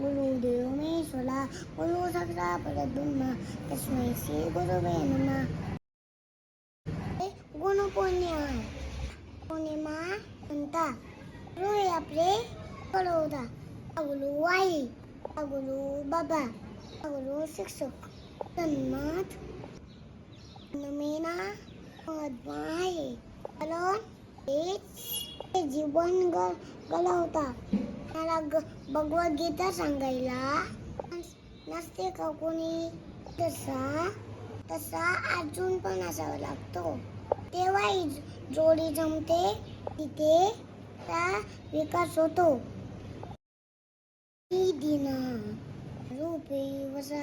महेश्वरा गुरु सक्रा परब्रह्म तस्मै श्री गुरुवे नमः गुरु पौर्णिमा पौर्णिमा गुरु आहे आपले बडोदा गुरु आई गुरु बाबा गुरु शिक्षक जन्मात नमेना कारण हेच हे जीवन ग गलवता मला ग भगवद्गीता सांगायला. नसते का कोणी? तसा तसा अजून पण असावा लागतो. तेव्हाही जोडी जमते तिथे त्या विकास होतो. दिना रूपे वसा